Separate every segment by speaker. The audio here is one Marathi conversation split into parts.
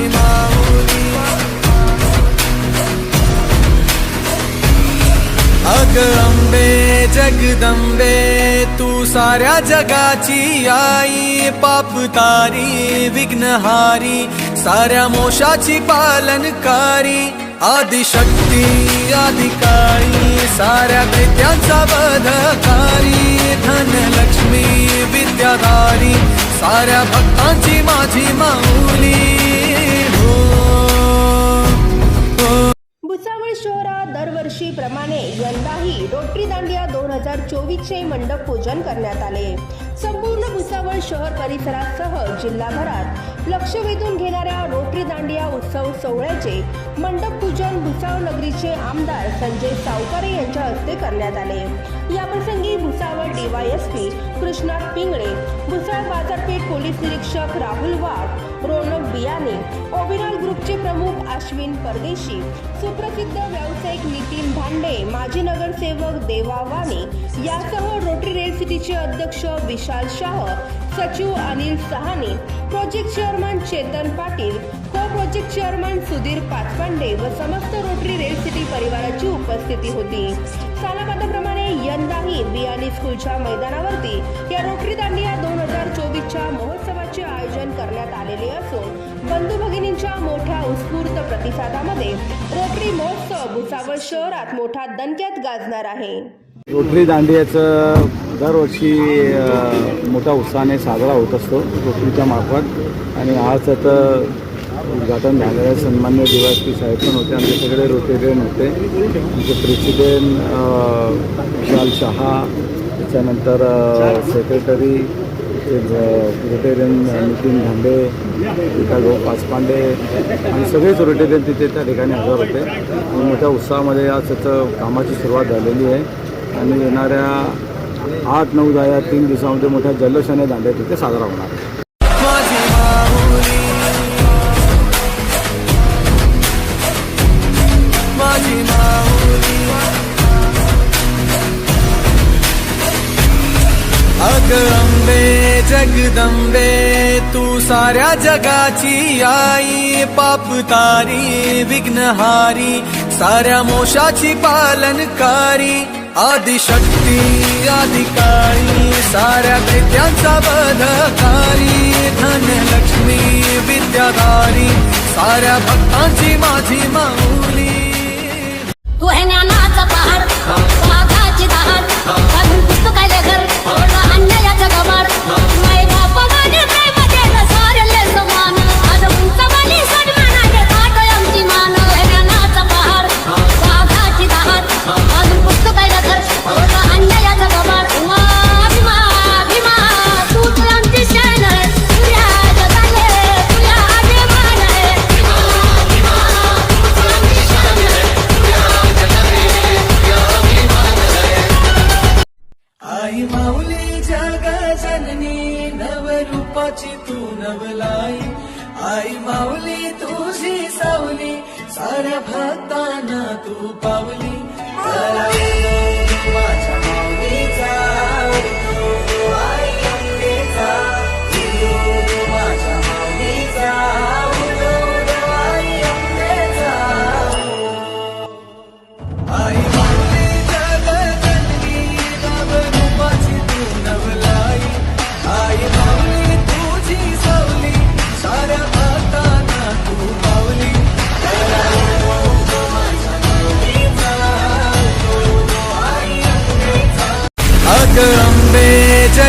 Speaker 1: माझी माऊली अग अंबे जगदंबे तू साऱ्या जगाची आई पाप तारी विघ्नहारी साऱ्या मोशाची पालनकारी आदिशक्ती अधिकारी साऱ्या कृत्यांचा बधकारी धनलक्ष्मी विद्याधारी साऱ्या भक्तांची माझी माऊली
Speaker 2: यंदाही रोटरी दांडिया दोन हजार चोवीसचे मंडप पूजन करण्यात आले. संपूर्ण भुसावळ शहर परिसरासह जिल्हाभरात लक्ष वेधून घेणाऱ्या रोटरी दांडिया उत्सव सोहळ्याचे मंडप पूजन भुसावळ नगरीचे आमदार संजय सावकारे यांच्या हस्ते करण्यात आले. याप्रसंगी भुसावळ डीवायएसपी कृष्णात पिंगळे भुसावळ बाजारपेठ पोलीस निरीक्षक राहुल वाघ रोनक बियाणे प्रमुख अश्विन परदेशी सुप्रसिद्ध व्यावसायिक नितीन भांडे माजी नगरसेवक देवा वाणी यासह रोटरी रेल सिटीचे अध्यक्ष विशाल शाह सचिव Anil Sahani project chairman Chetan Patil co project chairman Sudhir पाचपांडे व समस्त रोटरी रेल सिटी परिवाराची उपस्थिती होती. सालाबादाप्रमाणे यंदाही बियाणी स्कूलच्या मैदानावरती या रोटरी दांडिया दोन हजार चोवीसच्या महोत्सवाचे आयोजन करण्यात आलेले असून बंधू भगिनींच्या मोठ्या उत्स्फूर्त प्रतिसादामध्ये रोटरी महोत्सव भुसावळ शहरात मोठा दणक्यात गाजणार आहे.
Speaker 3: रोटरी दांडियाचं दरवर्षी मोठ्या उत्साहाने साजरा होत असतो रोटरीच्या मार्फत. आणि आज आता उद्घाटन झालेलं आहे. सन्मान्य दिवाळी साहेब पण होते. आमचे सगळे रोटेरियन होते. आमचे प्रेसिडेंट विशाल शहा त्याच्यानंतर सेक्रेटरी रोटेरियन नितीन धांडे विकासभाऊ पाचपांडे आणि सगळेच रोटेरियन तिथे त्या ठिकाणी हजर होते. आणि मोठ्या उत्साहामध्ये आज त्याचं कामाची सुरुवात झालेली आहे. आणि येणाऱ्या आठ नऊ दहा या तीन दिवसामध्ये मोठ्या जल्लोषाने दांड्या तिथे साजरा होणार. आहे
Speaker 1: अंबे जगदंबे तू साऱ्या जगाची आई पाप तारी विघ्नहारी साऱ्या मोशाची पालनकारी. आदिशक्ती अधिकारी साऱ्या कृत्यांचा वधकारी धनलक्ष्मी विद्याधारी साऱ्या भक्तांची माझी माऊली.
Speaker 4: तू है ज्ञानाचा पहाड. बापाची तू
Speaker 1: नवलाई. आई माऊली तुझी सावली. साऱ्या भक्तांना तू पावली. माझ्या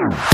Speaker 1: Yeah.